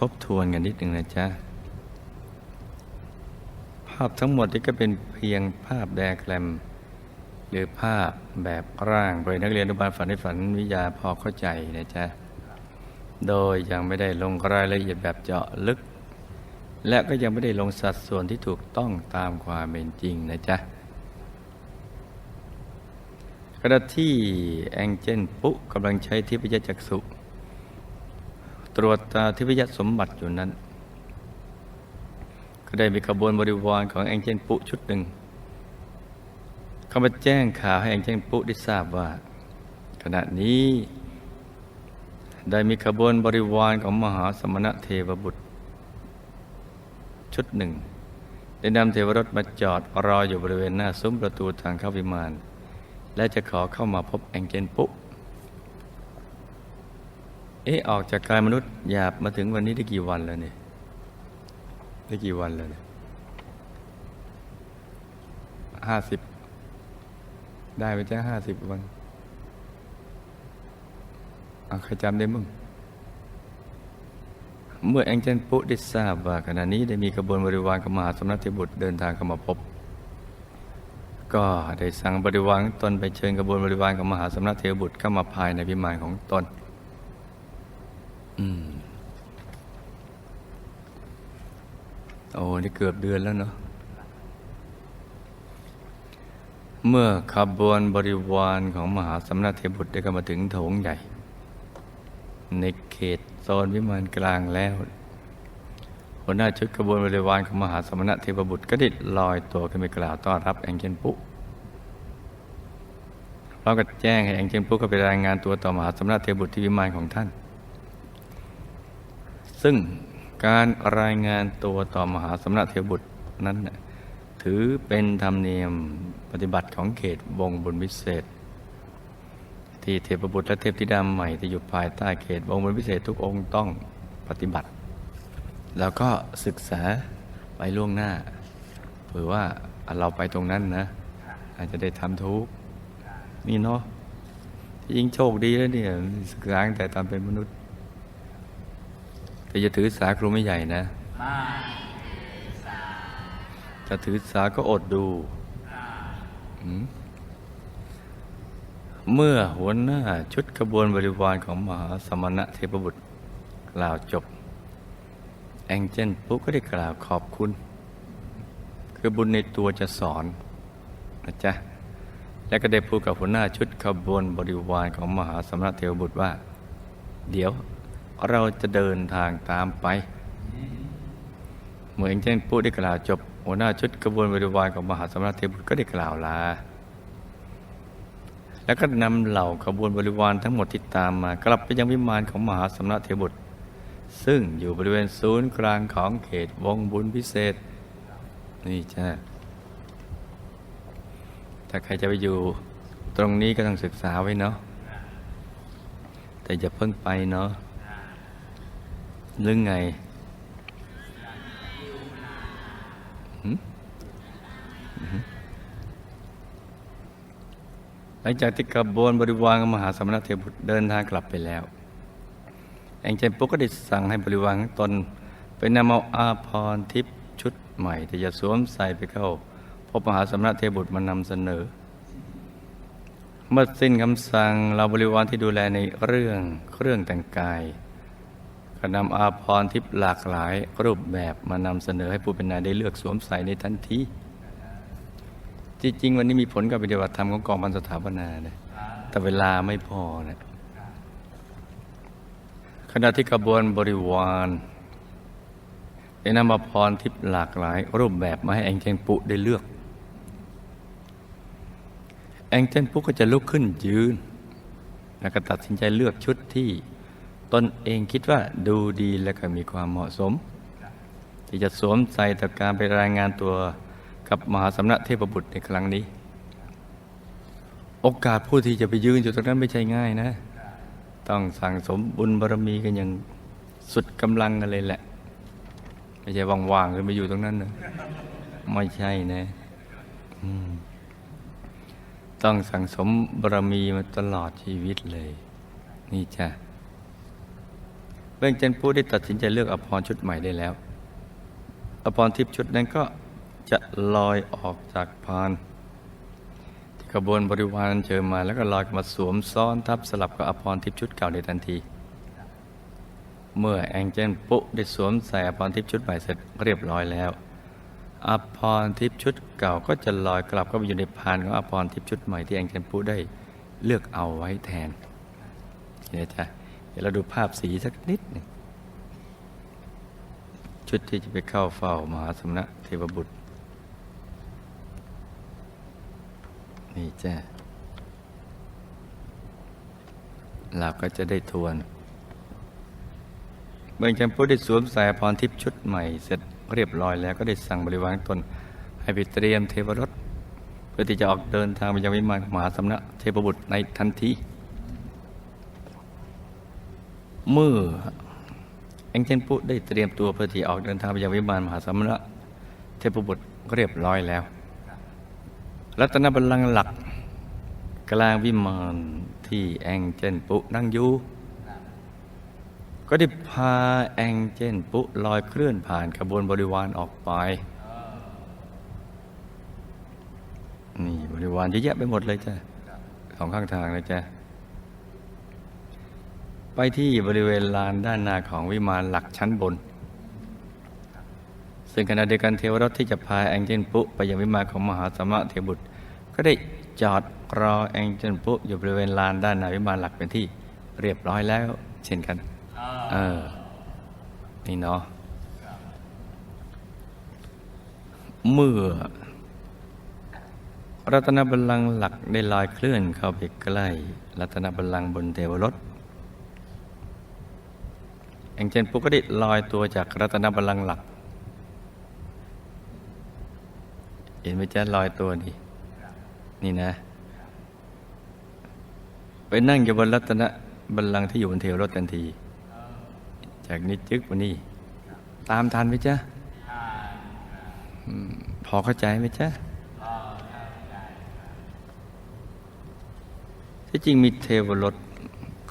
ทบทวนกันนิดหนึ่งนะจ๊ะ ภาพทั้งหมดนี่ก็เป็นเพียงภาพแดกแกรมหรือภาพแบบร่างโดยนักเรียนอนุบาลฝันในฝันวิทยาพอเข้าใจนะจ๊ะ โดยยังไม่ได้ลงรายละเอียดแบบเจาะลึก และก็ยังไม่ได้ลงสัดส่วนที่ถูกต้องตามความเป็นจริงนะจ๊ะขณะที่แองเจนปุ๊กำลังใช้ทิพยจักษุ ตรวจตาทิพยสมบัติอยู่นั้น ก็ได้มีขบวนบริวารของแองเจนปุชุดหนึ่ง เขามาแจ้งข่าวให้แองเจนปุได้ทราบว่า ขณะนี้ ได้มีขบวนบริวารของมหาสมณะเทวบุตร ชุดหนึ่ง ได้นำเทวรถมาจอดรออยู่บริเวณหน้าซุ้มประตูทางเข้าวิมาน และจะขอเข้ามาพบแองเจนปุ๊ เอ๊ะออกจากกายมนุษย์หยาบมาถึงวันนี้ได้กี่วันแล้วเนี่ยได้กี่วันแล้วเนี่ยห้าสิบได้ไปจ้าห้าสิบวันเอาใครจำได้มึง เมื่อแองเจนปุ๊ได้ทราบว่าขณะนี้ได้มีกระบวนบริวารขมหาสมณเทบุตรเดินทางเข้ามาพบ ก็ได้สั่งบริวารตนไปเชิญกระบวนบริวารของมหาสมณเทวบุตรเข้ามาภายในพิมานของตน อืม โอ้นี่เกือบเดือนแล้วเนาะ เมื่อขบวนบริวารของมหาสมณเทบุตรได้เข้ามาถึงโถงใหญ่ ในเขตโซนวิมานกลางแล้วหัวหน้าชุดขบวนบริวารของมหาสมณเทพบุตรก็ได้ลอยตัวขึ้นไปกล่าวต้อนรับแองเจนปุพร้อมกับแจ้งให้แองเจนปุเข้าไปรายงานตัวต่อมหาสมณเทพบุตรที่วิมานของท่าน ซึ่งการรายงานตัวต่อมหาสมณเทวบุตรนั้นถือเป็นธรรมเนียมปฏิบัติของเขตวงบุญวิเศษ ที่เทพบุตรและเทพธิดาใหม่ที่อยู่ภายใต้เขตวงบุญวิเศษทุกองค์ต้องปฏิบัติ แล้วก็ศึกษาไปล่วงหน้าเผื่อว่าเราไปตรงนั้นนะ อาจจะได้ทำทุกนี่เนาะยิ่งโชคดีแล้วเนี่ยศึกษางแต่ตอนเป็นมนุษย์ แต่จะถือสาครูไม่ใหญ่นะถ้าถือสาก็อดดู เมื่อหัวหน้าชุดขบวนบริวารของมหาสมณะเทพบุตรกล่าวจบ แองเจนปุ๊กก็ได้กล่าวขอบคุณ คือบุญในตัวจะสอนนะจ๊ะและก็ได้พูดกับหัวหน้าชุดขบวนบริวารของมหาสมณะเทวบุตรว่า เดี๋ยว เราจะเดินทางตามไป เหมื่อเองเจนพูดได้กล่าวจบ หัวหน้าชุดกระบวนบริวารของมหาสมณเทพบุตรก็ได้กล่าวลา แล้วก็นำเหล่าขบวนบริวารทั้งหมดที่ตามมา กลับไปยังวิมานของมหาสมณเทพบุตร ซึ่งอยู่บริเวณศูนย์กลางของเขตวงบุญพิเศษ นี่จ้าถ้าใครจะไปอยู่ตรงนี้ก็ต้องศึกษาไว้เนาะแต่อย่าเพิ่งไปเนาะ หรือไงหลังจากที่กระบวนบริวารมหาสมณเทพบุตรเดินทางกลับไปแล้วแองเจนปุ๊กก็ได้สั่งให้บริวารของตนไปนำเอาอาพรทิพย์ชุดใหม่ที่จะสวมใส่ไปเข้า พบมหาสมณเทพบุตรมานำเสนอ เมื่อสิ้นคำสั่งเราบริวารที่ดูแลในเรื่องเครื่องแต่งกาย ก็นำอาภรณ์ทิพย์หลากหลายรูปแบบมานำเสนอให้ผู้เป็นนายได้เลือกสวมใส่ในทันทีจริงๆวันนี้มีผลกับปฏิบัติธรรมของกองพันสถาปนาเนี่ยแต่เวลาไม่พอเนี่ยขณะที่กระบวนบริวารได้นำอาภรณ์ทิพย์หลากหลาย รูปแบบมาให้แองเจงปุได้เลือก แองเจนปุก็จะลุกขึ้นยืน แล้วก็ตัดสินใจเลือกชุดที่ ตนเองคิดว่าดูดีและก็มีความเหมาะสม ที่จะสวมใส่ต่อการไปรายงานตัวกับมหาสำนักเทพบุตรในครั้งนี้ โอกาสผู้ที่จะไปยืนอยู่ตรงนั้นไม่ใช่ง่ายนะ ต้องสั่งสมบุญบารมีกันอย่างสุดกำลังกันเลยแหละ ไม่ใช่ว่างๆขึ้นไปอยู่ตรงนั้นนะไม่ใช่นะต้องสั่งสมบารมีมาตลอดชีวิตเลย นี่จ้ะ เบื้องเจนผู้ได้ตัดสินใจเลือกอภรชุดใหม่ได้แล้ว อภรทิพย์ชุดนั้นก็จะลอยออกจากพานที่ขบวนบริวารอัญเชิญมา แล้วก็ลอยมาสวมซ้อนทับสลับกับอภรทิพย์ชุดเก่าในทันที เมื่อแองเจนปุ๊ได้สวมใส่อภรทิพย์ชุดใหม่เสร็จเรียบร้อยแล้วอภรทิพย์ชุดเก่าก็จะลอยกลับเข้าไปอยู่ในพานของอภรทิพย์ชุดใหม่ที่แองเจนปุ๊ได้เลือกเอาไว้แทนเห็นไหมจ๊ะ เดี๋ยวเราดูภาพสีสักนิดหนึ่งชุดที่จะไปเข้าเฝ้ามหาสมณะเทวบุตร นี่จ้ะเราก็จะได้ทวนเมื่อจำพุทธได้สวมใส่พรทิพย์ชุดใหม่ เสร็จเรียบร้อยแล้วก็ได้สั่งบริวารตน ให้ไปเตรียมเทวรถ เพื่อที่จะออกเดินทางไปยังวิมานมหาสมณะเทพบุตรในทันที เมื่อเอ็งเจนปุได้เตรียมตัวเพื่อที่ออกเดินทางไปยังวิมานมหาสมณะเทพบุตรเรียบร้อยแล้ว รัตนบัลลังก์หลัก กลางวิมานที่แองเจนปุนั่งอยู่ก็ได้พาแองเจนปุลอยเคลื่อนผ่านขบวนบริวารออกไป นี่บริวารเยอะแยะไปหมดเลยจ้ะสองข้างทางเลยจ้ะ ไปที่บริเวณลานด้านหน้าของวิมานหลักชั้นบน ซึ่งขณะเดียวกันเทวรถที่จะพาแองเจนปุไปยังวิมานของมหาสมะเทวบุตร ก็ได้จอดรอแองเจนปุอยู่บริเวณลานด้านหน้าวิมานหลักเป็นที่เรียบร้อยแล้ว เช่นกันเออนี่เนาะเมื่อรัตนบัลลังก์หลักได้ลอยเคลื่อนเข้าไปใกล้ รัตนบัลลังก์บนเทวรถ แองเจนปุก็ได้ลอยตัวจากรัตนบัลลังก์หลัก เห็นไหมจ๊ะลอยตัวดินี่นะ ไปนั่งอยู่บนรัตนบัลลังก์ที่อยู่บนเทวรถทันที จากนี้จึกมานี่ ตามทันไหมจ๊ะพอเข้าใจไหมจ๊ะที่จริงมีเทวรถ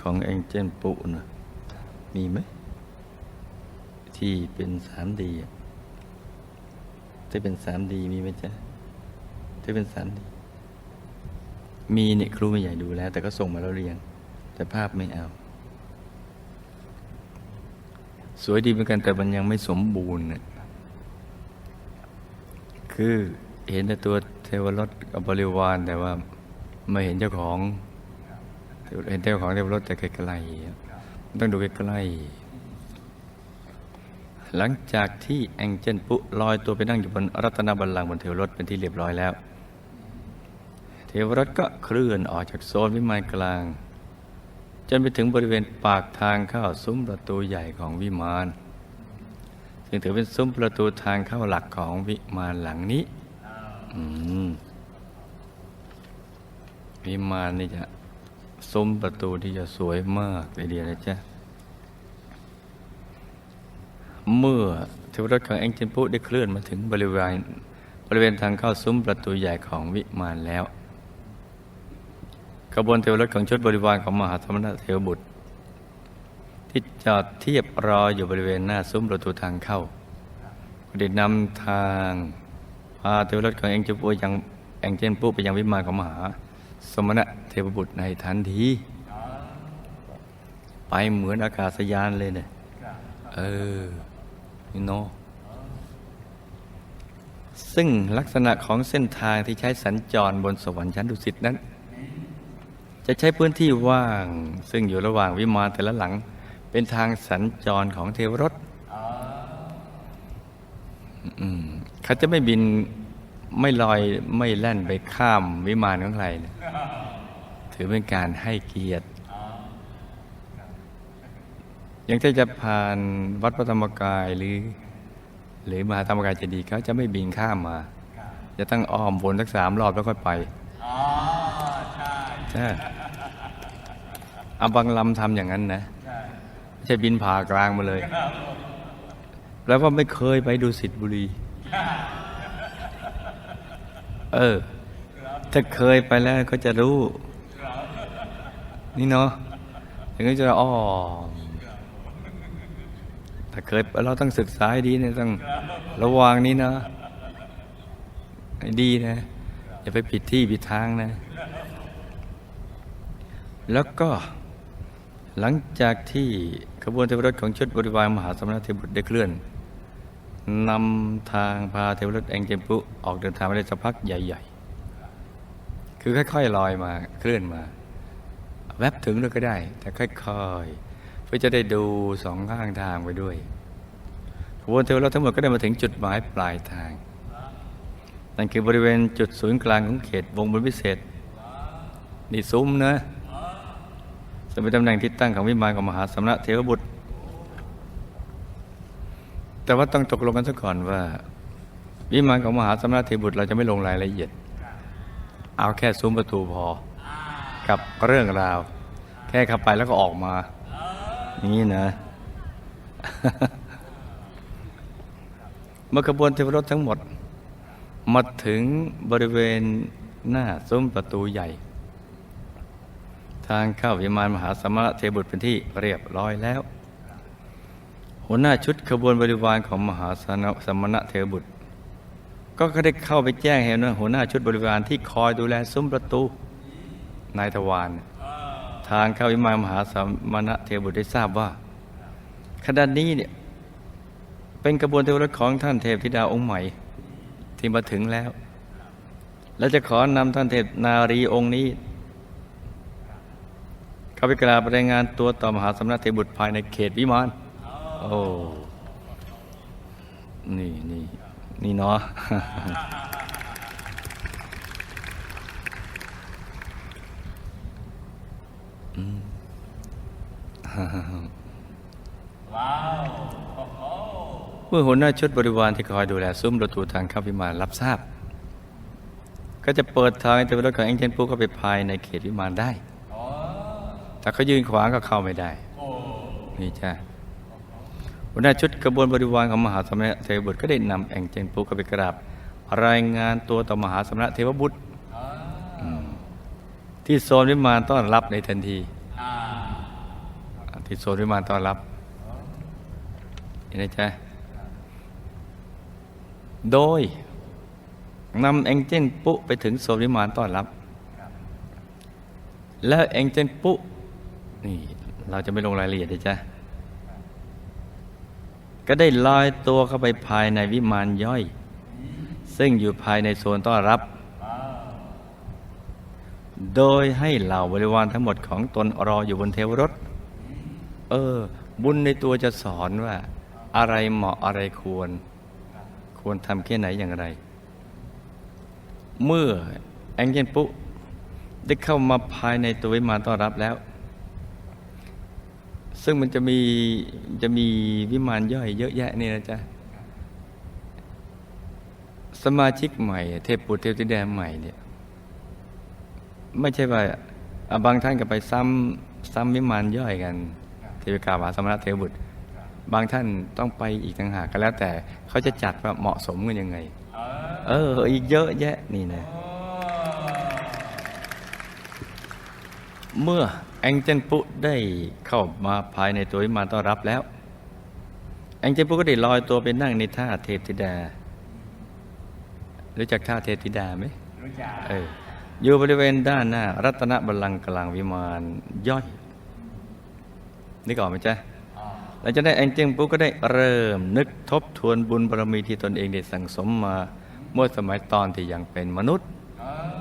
ของแองเจนปุนะมีไหม ที่เป็นสามดีที่เป็นสามดีมีไหมจ๊ะที่เป็นสามดี มีเนี่ยครูไม่ใหญ่ดูแล้ว แต่ก็ส่งมาแล้วเรียน แต่ภาพไม่เอา สวยดีเหมือนกันแต่มันยังไม่สมบูรณ์น่ะคือเห็นแต่ตัวเทวรถกับริวารแต่ว่าไม่เห็นเจ้าของ เห็นเจ้าของเทวรถแต่ไกลๆต้องดูใกล้ๆ หลังจากที่แองเจนปุลอยตัวไปนั่งอยู่บนรัตนบัลลังก์บนเทวรถเป็นที่เรียบร้อยแล้ว เทวรถก็เคลื่อนออกจากโซนวิมานกลาง จนไปถึงบริเวณปากทางเข้าซุ้มประตูใหญ่ของวิมาน ซึ่งถือเป็นซุ้มประตูทางเข้าหลักของวิมานหลังนี้วิมานนี่จะซุ้มประตูที่จะสวยมากเลยเดียวนะจ๊ะ เมื่อเทวรถของแองเจนปุได้เคลื่อนมาถึงบริเวณบริเวณทางเข้าซุ้มประตูใหญ่ของวิมานแล้วขบวนเทวรถของชุดบริวารของมหาธรรมนเทวบุตร ที่จอดเทียบรออยู่บริเวณหน้าซุ้มประตูทางเข้าก็ได้นำทางพาเทวรถของแองเจนปุยังแองเจนปุไปยังวิมานของมหาสมณะเทวบุตรในทันทีไปเหมือนอากาศยานเลยเนี่ยเออ นี่เนซึ่งลักษณะของเส้นทางที่ใช้สัญจรบนสวรรค์ชั้นดุสิตนั้น จะใช้พื้นที่ว่าง ซึ่งอยู่ระหว่างวิมานแต่ละหลัง เป็นทางสัญจรของเทวรถเขาจะไม่บินไม่ลอยไม่แล่นไปข้ามวิมานของใครนะถือเป็นการให้เกียรติ อย่างที่จะผ่านวัดพระธรรมกายหรือ หรือมหาธรรมกายเจดีย์เขาจะไม่บินข้ามมา จะต้องอ้อมวนสักสามรอบแล้วค่อยไปอ๋อใช่ใช่อาบางลำทำอย่างนั้นนะใช่ไม่ใช่บินผ่ากลางมาเลยแปล้วว่าไม่เคยไปดูสิทธิบุรี เออ ถ้าเคยไปแล้วก็จะรู้ นี่เนาะถึงก็จะอ้อม ถ้าเคยเราต้องศึกษาดีนะต้องระวังนี้นะดีนะ อย่าไปผิดที่ผิดทางนะ แล้วก็หลังจากที่ขบวนเทวรถของชุดบริวารมหาสมณเทวบุตรได้เคลื่อนนำทางพาเทวรถแองเจมปุออกเดินทางไปได้สักพักใหญ่ ๆ คือค่อย ๆ ลอยมาเคลื่อนมา แวบถึงเลยก็ได้ แต่ค่อยๆ พื่อจะได้ดูสองข้างทางไปด้วยขบวนเทวรถทั้งหมดก็ได้มาถึงจุดหมายปลายทาง นั่นคือบริเวณจุดศูนย์กลางของเขตวงบนพิเศษ นี่ซุ้มนะซึ่งเป็นตำแหน่งที่ตั้งของวิมานของมหาสมณะเทวบุตร แต่ว่าต้องตกลงกันซะก่อนว่า วิมานของมหาสมณะเทวบุตรเราจะไม่ลงรายละเอียด เอาแค่ซุ้มประตูพอ กับเรื่องราว แค่เข้าไปแล้วก็ออกมา นี่นะเมื่อขบวนเทวรถทั้งหมด มาถึงบริเวณหน้าซุ้มประตูใหญ่ ทางเข้าวิมานมหาสมณะเทวบุตรเป็นที่เรียบร้อยแล้ว หัวหน้าชุดขบวนบริวารของมหาสมณะเทวบุตร ก็ได้เข้าไปแจ้งให้หัวหน้าชุดบริวารที่คอยดูแลซุ้มประตูนายทวาร ทางเข้าวิมานมหาสมณะเทวบุตรได้ทราบว่าขณะนี้เนี่ยเป็นกระบวนเทวรถของท่านเทพธิดาองค์ใหม่ ที่มาถึงแล้ว และจะขอนำท่านเทพนารีองค์นี้ เข้าไปกราบรายงานตัวต่อมหาสมณเทบุตรภายในเขตวิมานโอ้นี่นี่นี่เนาะ ว้าวเมื่อหัวหน้าชุดบริวารที่คอยดูแลซุ้มประตูทางเข้าวิมานรับทราบ ก็จะเปิดทางให้เทวดาของเอ็งเจนปูเข้าไปภายในเขตวิมานได้อ๋อถ้าเขายืนขวางก็เข้าไม่ได้นี่จ้าหัวหน้าชุดกระบวนบริวารของมหาสมณะเทวบุตรก็ได้นำแองเจนปูเข้าไปกราบ รายงานตัวต่อมหาสมณะเทวบุตรที่โซนวิมานต้อนรับในทันที ที่โซนวิมานต้อนรับเห็นไหมจ๊ะโดยนำแองเจิลปุ๊ไปถึงโซนวิมานต้อนรับ แล้วแองเจิลปุ๊นี่เราจะไม่ลงรายละเอียดนะจ๊ะก็ได้ลอยตัวเข้าไปภายในวิมานย่อย ซึ่งอยู่ภายในโซนต้อนรับ โดยให้เหล่าบริวารทั้งหมดของตนรออยู่บนเทวรถ ออ บุญในตัวจะสอนว่า อะไรเหมาะอะไรควร ควรทำแค่ไหนอย่างไร เมื่อแองเจนปุ๊ได้เข้ามาภายในตัววิมานต้อนรับแล้ว ซึ่งมันจะมีจะมีวิมานย่อยเยอะแยะนี่นะจ๊ะสมาชิกใหม่ เทพปุตรเทพธิดาใหม่เนี่ยไม่ใช่ว่าบางท่านก็ไปซ้ำซ้ำวิมานย่อยกัน เทวกาวาสมณะเทวบุตร บางท่านต้องไปอีกต่างหากก็แล้วแต่เขาจะจัดว่าเหมาะสมกันยังไง เออเอออีกเยอะแยะนี่นะโอ้เมื่อแองเจนปุได้เข้ามาภายในตัววิมานต้อนรับแล้ว แองเจนปุก็ได้ลอยตัวไปนั่งในท่าเทพธิดา รู้จักท่าเทพธิดาไหมรู้จักเอออยู่บริเวณด้านหน้า รัตนบัลลังก์กลางวิมานย่อย นึกออกไหมจ๊ะอ๋อหลังจากนั้นแองเจิลปุ๊ก็ได้เริ่มนึกทบทวนบุญบารมีที่ตนเองได้สั่งสมมาเมื่อสมัยตอนที่ยังเป็นมนุษย์เออ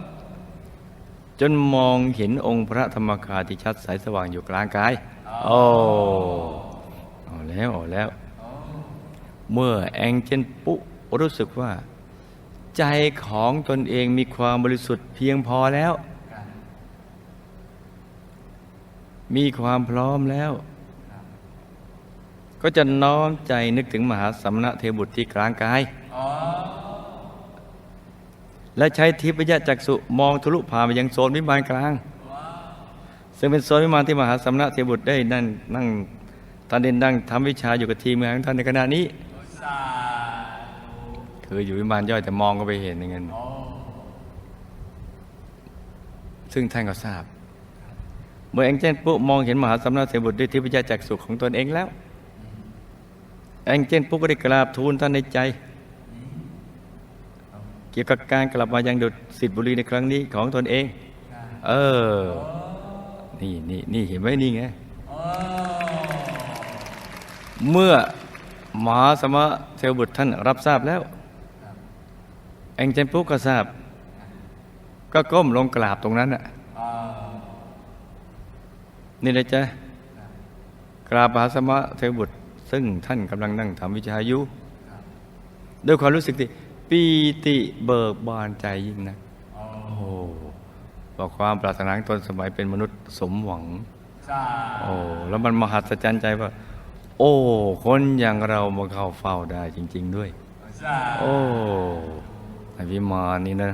จนมองเห็นองค์พระธรรมกายที่ชัดใสสว่างอยู่กลางกายโอ้เอาแล้วเอาแล้ว เมื่อแองเจิลปุ๊รู้สึกว่า ใจของตนเองมีความบริสุทธิ์เพียงพอแล้ว มีความพร้อมแล้ว ก็จะน้อมใจนึกถึงมหาสมณะเทวบุตรที่กลางกายอ๋อและใช้ทิพยจักษุมองทะลุผ่านไปยังโซนวิมานกลาง ซึ่งเป็นโซนวิมานที่มหาสมณะเทวบุตรได้นั่งนั่งท่านเด่นนั่งทำวิชาอยู่กับทีมงานของท่านในขณะนี้อุตส่าห์คืออยู่วิมานย่อยแต่มองก็ไปเห็นอย่างนั้นโอ้ซึ่งท่านก็ทราบ เมื่อแองเจิลปุ๊มองเห็นมหาสมณะเทวบุตรด้วยทิพยจักษุของตนเองแล้ว แองเจนปุ๊กก็ได้กราบทูลท่านในใจ เกี่ยวกับการกลับมายังดุสิทธิบุรีในครั้งนี้ของตนเอง เออ นี่นี่นี่เห็นไหมนี่ไง เมื่อมหาสมะเทวบุตรท่านรับทราบแล้ว แองเจนปุ๊กก็ทราบ ก็ก้มลงกราบตรงนั้นน่ะนี่เลยจ้ะกราบมหาสมะเทวบุตร ซึ่งท่านกำลังนั่งทำวิชาอยู่ด้วยความรู้สึกที่ปีติเบิกบานใจยิ่งนะโอ้บอกความปรารถนาของตนสมัยเป็นมนุษย์สมหวังโอ้แล้วมันมหัศจรรย์ใจว่า โอ้ คนอย่างเรามาเข้าเฝ้าได้จริง ๆ ด้วยโอ้ไอวิมานนี่นะ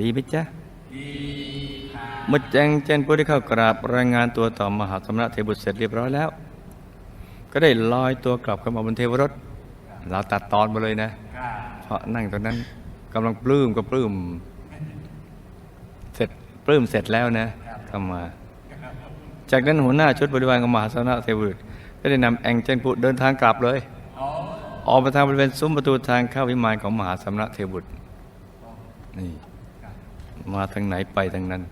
ดีไหมจ๊ะเมื่อแจงเจนผู้ได้เข้ากราบรายงานตัวต่อมหาสมณะเทบุตรเสร็จเรียบร้อยแล้ว ก็ได้ลอยตัวกลับเข้ามาบนเทวรถ เราตัดตอนมาเลยนะ เพราะนั่งตอนนั้นกำลังปลื้มก็ปลื้มเสร็จปลื้มเสร็จแล้วนะเข้ามา จากนั้นหัวหน้าชุดบริวารของมหาสมณะเทวบุตรก็ได้นำแองเจนปุเดินทางกลับเลยออกมาทางบริเวณซุ้มประตูทางเข้าวิมานของมหาสมณะเทวบุตรนี่ มาทางไหนไปทางนั้น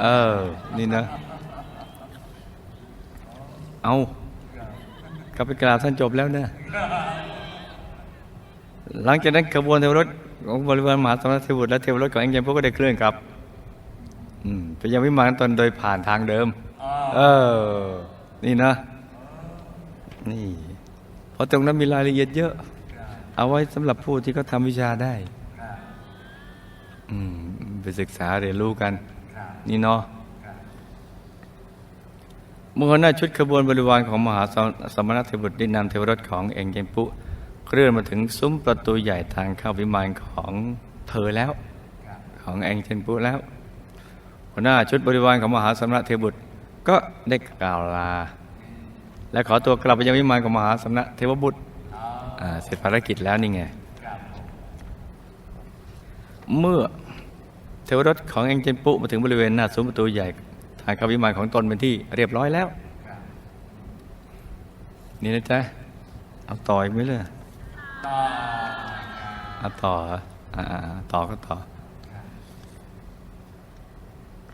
เออ นี่นะ เอา กลับไปกราบท่านจบแล้วนะหลังจากนั้นขบวนเทวรถของบริวารมหาสมณเทวบุตรและเทวรถของเอ็งเจมพวกก็ได้เคลื่อนกลับอืมไปยังวิมานตนโดยผ่านทางเดิม เออ นี่นะ นี่เพราะตรงนั้นมีรายละเอียดเยอะ เอาไว้สำหรับผู้ที่เขาทำวิชาได้ อืม ไปศึกษาเรียนรู้กัน นี่เนาะเมื่อหัวหน้าชุดขบวนบริวารของมหาสมสมณเทวบุตรได้นำเทวรถของเองเจมปุเคลื่อนมาถึงซุ้มประตูใหญ่ทางเข้าวิมานของเธอแล้ว ของเองเจนปุแล้วหัวหน้าชุดบริวารของมหาสมณเทวบุตรก็ได้กล่าวลา และขอตัวกลับไปยังวิมานของมหาสมณเทวบุตรอ่าเสร็จภารกิจแล้วนี่ไงเมื่อเทวรถของเองเจนปุมาถึงบริเวณหน้าซุ้มประตูใหญ่ ทางเข้าวิมานของตนเป็นที่เรียบร้อยแล้ว นี่นะจ๊ะ เอาต่ออีกไหมเลยเอาต่ออ่าต่อก็ต่อ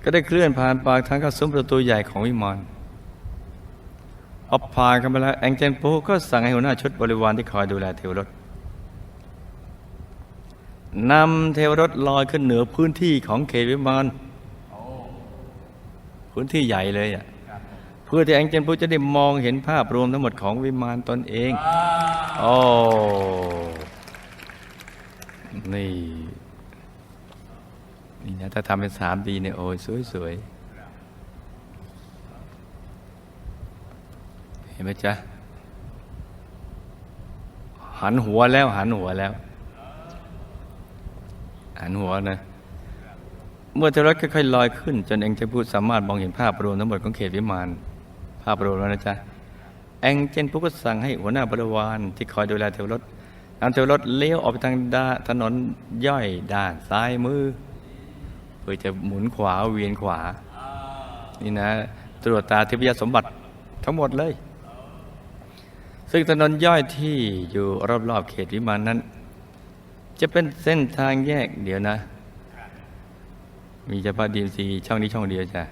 ก็ได้เคลื่อนผ่านปากทางเข้าซุ้มประตูใหญ่ของวิมานพอผ่านกันไปแล้วแองเจนปูก็สั่งให้หัวหน้าชุดบริวารที่คอยดูแลเทวรถนำเทวรถลอยขึ้นเหนือพื้นที่ของเขตวิมาน พื้นที่ใหญ่เลยอะเพื่อที่แองเจนปูจะได้มองเห็นภาพรวมทั้งหมดของวิมานตนเองโอ้นี่ นี่นะถ้าทำเป็นสามดีเนี่ยโอ้ยสวยๆ เห็นไหมจ๊ะ หันหัวแล้ว หันหัวแล้ว หันหัวนะ เมื่อเทวรัตค่อยๆลอยขึ้น จนเองจะพูดสามารถมองเห็นภาพรวมทั้งหมดของเขตวิมานภาพรวมแล้วนะจ๊ะแองเจนผู้ก็สั่งให้หัวหน้าบริวารที่คอยดูแลเทวรถนำเทวรถเลี้ยวออกไปทางด้านถนนย่อยด้านซ้ายมือเพื่อจะหมุนขวาเวียนขวา นี่นะ ตรวจตาทิพยสมบัติทั้งหมดเลย ซึ่งถนนย่อยที่อยู่รอบๆเขตวิมานนั้น จะเป็นเส้นทางแยกเดียวนะ มีเฉพาะดีมซีช่องนี้ช่องเดียวจ้ะ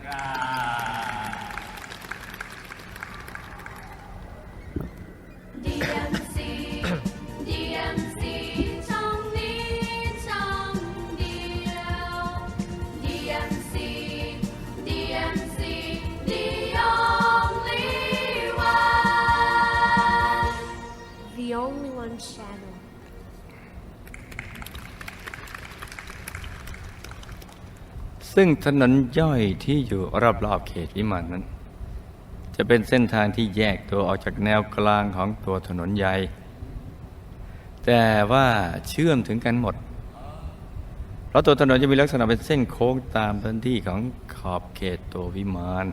The only one shadow only one channel. ซึ่งถนนย่อยที่อยู่รอบๆเขตวิมานนั้น จะเป็นเส้นทางที่แยกตัวออกจากแนวกลางของตัวถนนใหญ่ แต่ว่าเชื่อมถึงกันหมด เพราะตัวถนนจะมีลักษณะเป็นเส้นโค้งตามพื้นที่ของขอบเขตตัววิมาน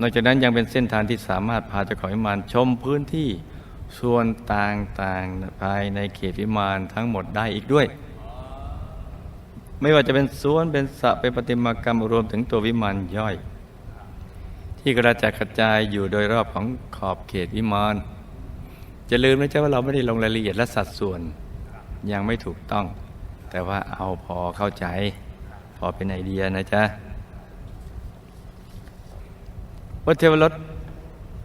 นอกจากนั้นยังเป็นเส้นทางที่สามารถพาเจ้าของวิมานชมพื้นที่ส่วนต่างๆภายในเขตวิมานทั้งหมดได้อีกด้วย ไม่ว่าจะเป็นสวนเป็นสระเป็นประติมากรรมรวมถึงตัววิมานย่อย ที่กระจายกระจายอยู่โดยรอบของขอบเขตวิมานจะลืมนะจ๊ะว่าเราไม่ได้ลงรายละเอียดและสัดส่วนยังไม่ถูกต้อง แต่ว่าเอาพอเข้าใจ พอเป็นไอเดียนะจ๊ะว่าเทวรถ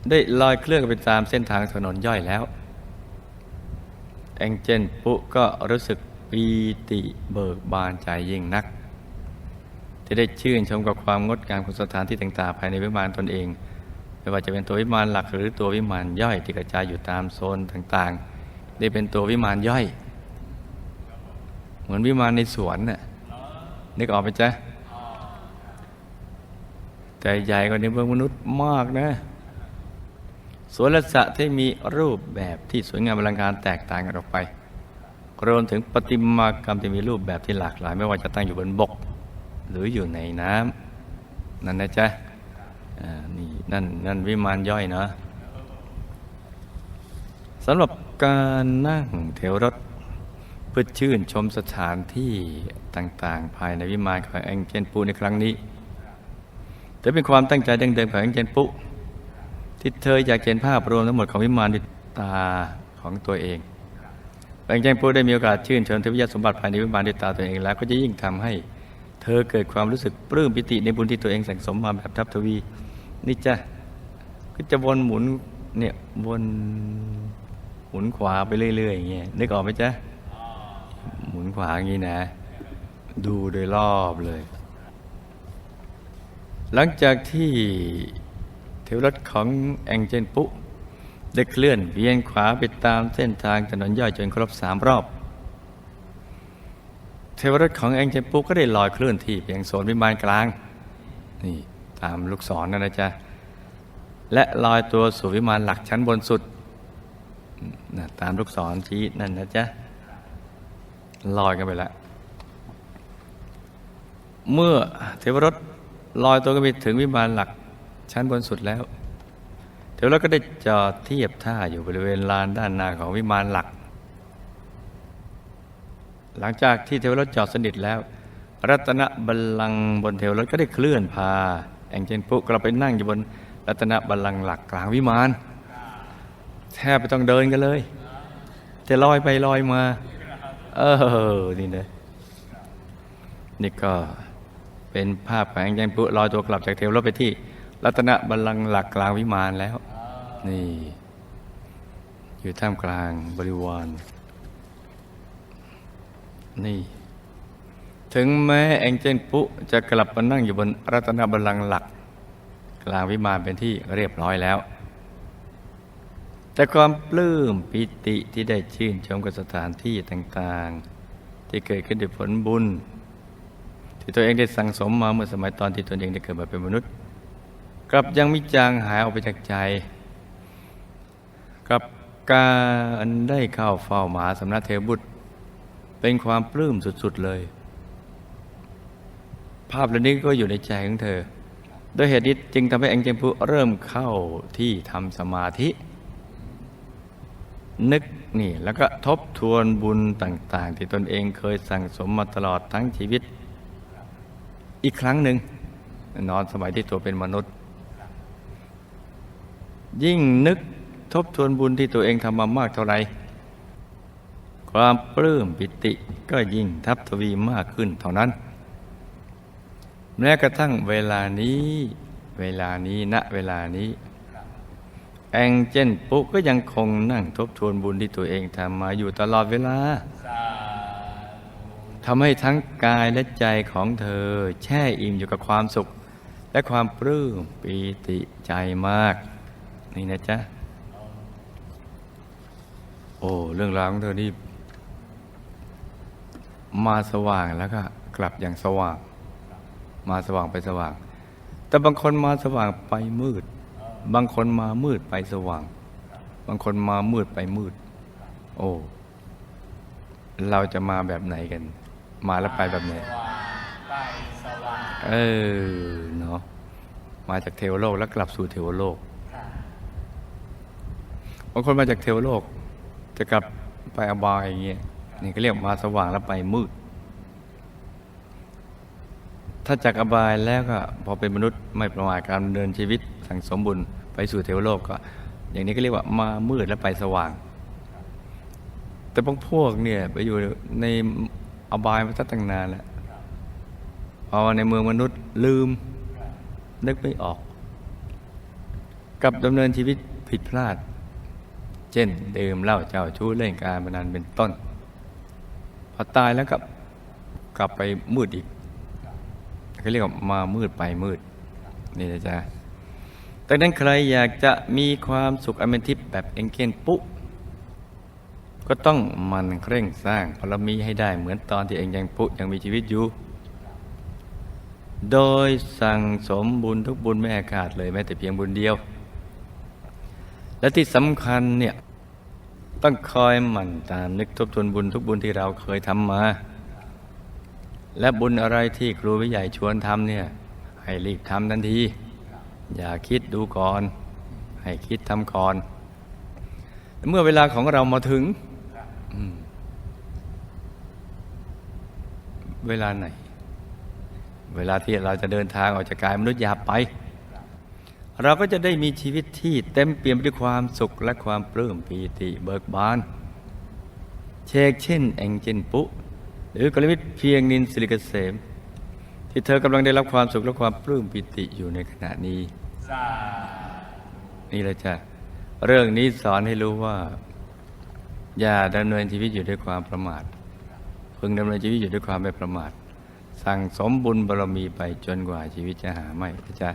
ได้ลอยเคลื่อนไปตามเส้นทางถนนย่อยแล้ว แองเจนปุก็รู้สึก ปีติเบิกบานใจยิ่งนัก ที่ได้ชื่นชมกับความงดงามของสถานที่ต่างๆภายในวิมานตนเอง ไม่ว่าจะเป็นตัววิมานหลักหรือตัววิมานย่อยที่กระจายอยู่ตามโซนต่างๆ ได้เป็นตัววิมานย่อย เหมือนวิมานในสวนน่ะนึกออกไหมจ๊ะแต่ใหญ่กว่าในเมืองมนุษย์มากนะสวนและสระที่มีรูปแบบที่สวยงามอลังการแตกต่างกันออกไป รวมถึงประติมากรรมที่มีรูปแบบที่หลากหลาย ไม่ว่าจะตั้งอยู่บนบก หรืออยู่ในน้ำนั่นนะจ๊ะนี่นั่นนั่นวิมานย่อยเนาะสำหรับการนั่งแถวรถเพื่อชื่นชมสถานที่ต่างๆ ภายในวิมานของแองเจนปูในครั้งนี้แต่เป็นความตั้งใจดั้งเดิมของแองเจนปูที่เธออยากเห็นภาพรวมทั้งหมดของวิมานด้วยตาของตัวเอง หลังจากผู้ได้มีโอกาสชื่นชมเทพยสมบัติภายในวิมานด้วยตาตัวเองแล้วก็จะยิ่งทำให้ เธอเกิดความรู้สึกปลื้มปิติในบุญที่ตัวเองสั่งสมมาแบบทับทวี นี่จ้ะก็จะวนหมุนเนี่ยวนหมุนขวาไปเรื่อยๆอย่างเงี้ยนึกออกไหมจ๊ะหมุนขวาอย่างงี้นะ ดูโดยรอบเลย หลังจากที่เทวรถของแองเจนปุ ได้เคลื่อนเวียนขวาไปตามเส้นทางถนนย่อยจนครบสามรอบ เทวรถของแองเจปุก็ได้ลอยเคลื่อนที่ไปยังโซนวิมานกลาง นี่ตามลูกศรนนั่นนะจ๊ะ และลอยตัวสู่วิมานหลักชั้นบนสุดนะตามลูกศรชี้นั่นนะจ๊ะลอยกันไปแล้วเมื่อเทวรถลอยตัวกันไปถึงวิมานหลักชั้นบนสุดแล้ว เทวรถก็ได้จอดเทียบท่าอยู่บริเวณลานด้านหน้าของวิมานหลัก หลังจากที่เทวรถจอดสนิทแล้ว รัตนบัลลังก์บนเทวรถก็ได้เคลื่อนพา แองเจนปุกลับไปนั่งอยู่บนรัตนบัลลังก์หลักกลางวิมานแทบไม่ต้องเดินกันเลย แต่ลอยไปลอยมา เออนี่นะนี่ก็เป็นภาพของแองเจนปุลอยตัวกลับจากเทวรถไปที่ รัตนบัลลังก์หลักกลางวิมานแล้ว นี่ อยู่ท่ามกลางบริวารนี่ ถึงแม้แองเจนปุจะกลับมานั่งอยู่บนรัตนบัลลังก์หลัก กลางวิมานเป็นที่เรียบร้อยแล้ว แต่ความปลื้มปิติที่ได้ชื่นชมกับสถานที่ต่างๆ ที่เกิดขึ้นด้วยผลบุญ ที่ตัวเองได้สั่งสมมาเมื่อสมัยตอนที่ตนเองได้เกิดมาเป็นมนุษย์ กลับยังมิจางหายออกไปจากใจ กับการได้เข้าเฝ้ามหาสำนักเทวบุตร เป็นความปลื้มสุดๆเลย ภาพเหล่านี้ก็อยู่ในใจของเธอโดยเหตุนี้จึงทำให้แองเจมพุเริ่มเข้าที่ทำสมาธิ นึกนี่แล้วก็ทบทวนบุญต่าง ๆ ที่ตนเองเคยสั่งสมมาตลอดทั้งชีวิต อีกครั้งหนึ่งนอนสมัยที่ตัวเป็นมนุษย์ ยิ่งนึกทบทวนบุญที่ตัวเองทำมามากเท่าไหร่ความปลื้มปิติก็ยิ่งทับทวีมากขึ้นเท่านั้น แม้กระทั่งเวลานี้ เวลานี้ณเวลานี้แองเจนปุก็ยังคงนั่งทบทวนบุญที่ตัวเองทำมาอยู่ตลอดเวลาทำให้ทั้งกายและใจของเธอ แช่อิ่มอยู่กับความสุข และความปลื้มปีติใจมาก นี่นะจ๊ะ โอ้ เรื่องราวของเธอนี่มาสว่างแล้วก็กลับอย่างสว่าง มาสว่างไปสว่าง แต่บางคนมาสว่างไปมืด บางคนมามืดไปสว่าง บางคนมามืดไปมืด โอ้ เราจะมาแบบไหนกัน มาแล้วไปแบบไหนใต้สว่างเออ เนาะมาจากเทวโลกแล้วกลับสู่เทวโลกบางคนมาจากเทวโลก จะกลับไปอบายอย่างเงี้ยนี่ก็เรียกมาสว่างแล้วไปมืด ถ้าจากอบายแล้วก็พอเป็นมนุษย์ไม่ประมาทการดำเนินชีวิตสั่งสมบุญไปสู่เทวโลกก็ อย่างนี้ก็เรียกว่ามามืดแล้วไปสว่าง แต่พวกพวกเนี่ยไปอยู่ในอบายมาตั้งนานแล้วพอในเมืองมนุษย์ลืมนึกไม่ออก กับดำเนินชีวิตผิดพลาด เช่นดื่มเหล้าเจ้าชู้เล่นการพนันเป็นต้น พอตายแล้วก็กลับไปมืดอีกเขาเรียกว่ามามืดไปมืด นี่นะจ๊ะดังนั้นใครอยากจะมีความสุขอันเป็นทิพย์แบบเอ็งเกนปุ๊ก็ต้องมันเคร่งสร้างบารมีให้ได้เหมือนตอนที่เองยังปุ๊ยังมีชีวิตอยู่ โดยสั่งสมบุญทุกบุญไม่อาขาดเลยแม้แต่เพียงบุญเดียว และที่สำคัญเนี่ยต้องคอยหมั่นตามนึกทบทวนบุญทุกบุญที่เราเคยทำมา และบุญอะไรที่ครูวิใหญ่ชวนทำเนี่ยให้รีบทำทันที อย่าคิดดูก่อน ให้คิดทำก่อน เมื่อเวลาของเรามาถึง เวลาไหน เวลาที่เราจะเดินทางออกจากกายมนุษย์หยาบไป เราก็จะได้มีชีวิตที่เต็มเปี่ยมด้วยความสุขและความปลื้มปีติเบิกบาน เชกเช่น แองเจนปุ หรือกลวิทเพียงนินสิริเกษม ที่เธอกำลังได้รับความสุขและความปลื้มปิติอยู่ในขณะนี้ นี่แหละจ้ะเรื่องนี้สอนให้รู้ว่า อย่าดำเนินชีวิตอยู่ด้วยความประมาทพึงดำเนินชีวิตอยู่ด้วยความไม่ประมาท สั่งสมบุญบารมีไปจนกว่าชีวิตจะหาไม่นะจ๊ะ